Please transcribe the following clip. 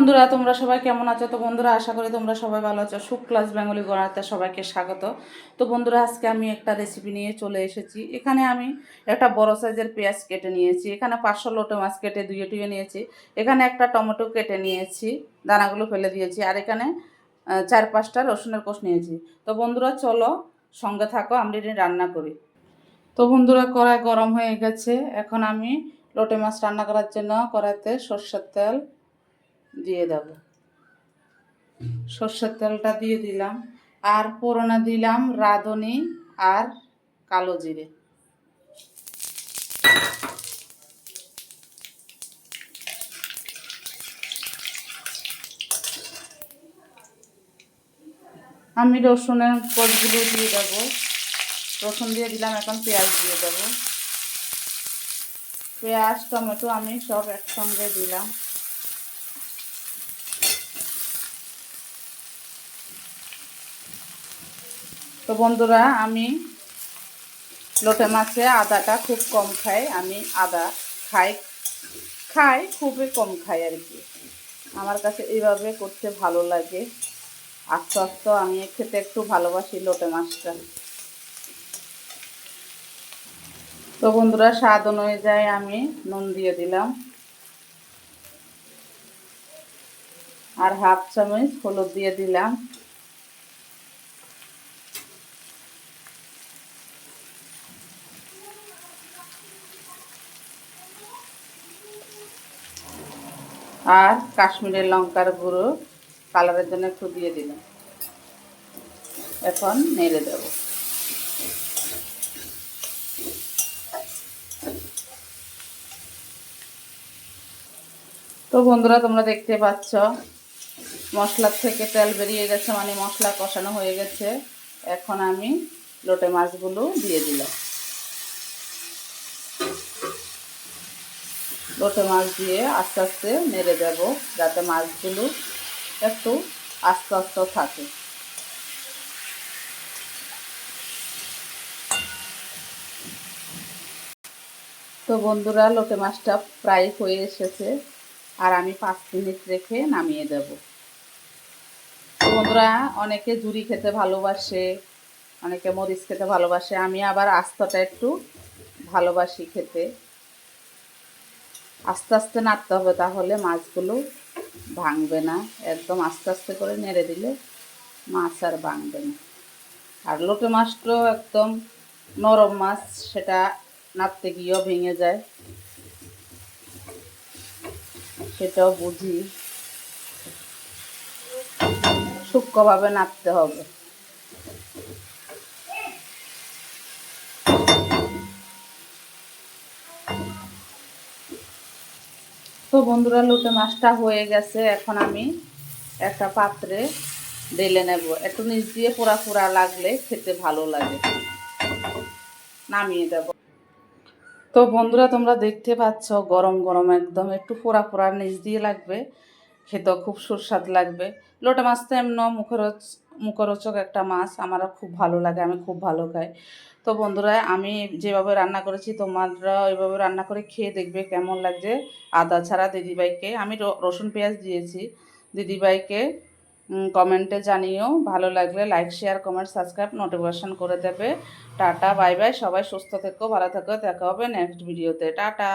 বন্ধুরা, তোমরা সবাই কেমন আছো? তো বন্ধুরা, আশা করি তোমরা সবাই ভালো আছো। ক্লাস বেঙ্গলি গড়াতে সবাইকে স্বাগত। তো বন্ধুরা, আজকে আমি একটা রেসিপি নিয়ে চলে এসেছি। এখানে আমি একটা বড় সাইজের পেঁয়াজ কেটে নিয়েছি। এখানে পাঁচশো লোটে মাছ কেটে ধুয়ে টুয়ে নিয়েছি। এখানে একটা টমেটো কেটে নিয়েছি, দানাগুলো ফেলে দিয়েছি, আর এখানে চার পাঁচটা রসুনের কোষ নিয়েছি। তো বন্ধুরা, চলো সঙ্গে থাকো আমি রান্না করি। তো বন্ধুরা, কড়াই গরম হয়ে গেছে। এখন আমি লোটে মাছ রান্না করার জন্য কড়াইতে সর্ষের তেল দিয়ে দেব। সর্ষের তেলটা দিয়ে দিলাম। আর পোড়নে দিলাম রাঁধুনি আর কালো জিরে। আমি রসুনের কোষগুলো দিয়ে দেবো। রসুন দিয়ে দিলাম, এখন পেঁয়াজ দিয়ে দেবো। পেঁয়াজ, টমেটো আমি সব একসঙ্গে দিলাম। তো বন্ধুরা, আমি লোটে মাছে আদাটা খুব কম খাই। আমি আদা খাই খাই, খুবই কম খাই আর কি। আমার কাছে এইভাবে করতে ভালো লাগে। আস্তে আস্তে আমি খেতে একটু ভালোবাসি লোটে মাছটা। তো বন্ধুরা, স্বাদ অনুযায়ী আমি নুন দিয়ে দিলাম। আর হাফ চামচ হলুদ দিয়ে দিলাম। আর কাশ্মীরের লঙ্কার গুঁড়ো কালারের জন্য একটু দিয়ে দিলাম। এখন নেড়ে দেব। তো বন্ধুরা, তোমরা দেখতে পাচ্ছ, মশলার থেকে তেল বেরিয়ে গেছে মানে মশলা কষানো হয়ে গেছে। এখন আমি লোটে মাছগুলো দিয়ে দিলাম। লোটে মাছ দিয়ে আস্তে আস্তে নেড়ে দেব যাতে মাছগুলো একটু আস্তে আস্তে থাকে। তো বন্ধুরা, লোটে মাছটা প্রায় হয়ে এসেছে আর আমি পাঁচ মিনিট রেখে নামিয়ে দেব। তো বন্ধুরা, অনেকে জুড়ি খেতে ভালোবাসে, অনেকে মরিচ খেতে ভালোবাসে, আমি আবার আস্তটা একটু ভালোবাসি খেতে। আস্তে আস্তে নাড়তে হবে তাহলে মাছগুলো ভাঙবে না। একদম আস্তে আস্তে করে নেড়ে দিলে মাছ আর ভাঙবে না। আর লোটে মাছটাও একদম নরম মাছ, সেটা নাড়তে গিয়েও ভেঙে যায়। সেটাও বুঝি। সূক্ষ্মভাবে নাড়তে হবে। তো বন্ধুরা, লোটে মাছটা হয়ে গেছে। এখন আমি একটা পাত্রে ঢেলে নেব। একটু নিচ দিয়ে পোড়া পোড়া লাগলে খেতে ভালো লাগে। নামিয়ে দেব। তো বন্ধুরা, তোমরা দেখতে পাচ্ছ, গরম গরম একদম। একটু পোড়া পোড়া নিচ দিয়ে লাগবে। খেতেও খুব সুস্বাদ লাগবে। লোটে মাছ তো এমন মুখরোচ মুখরোচক একটা মাছ, আমারও খুব ভালো লাগে, আমি খুব ভালো খাই। তো বন্ধুরা, আমি যেভাবে রান্না করেছি, তোমরা ওইভাবে রান্না করে খেয়ে দেখবে কেমন লাগছে। আদা ছাড়া দিদিভাইকে, আমি রসুন পেঁয়াজ দিয়েছি। দিদিভাইকে কমেন্টে জানিও, ভালো লাগলে like share comment subscribe notification করে দেবে। টাটা বাই বাই সবাই সুস্থ থেকো, ভালো থেকো, দেখা হবে নেক্সট ভিডিওতে টাটা!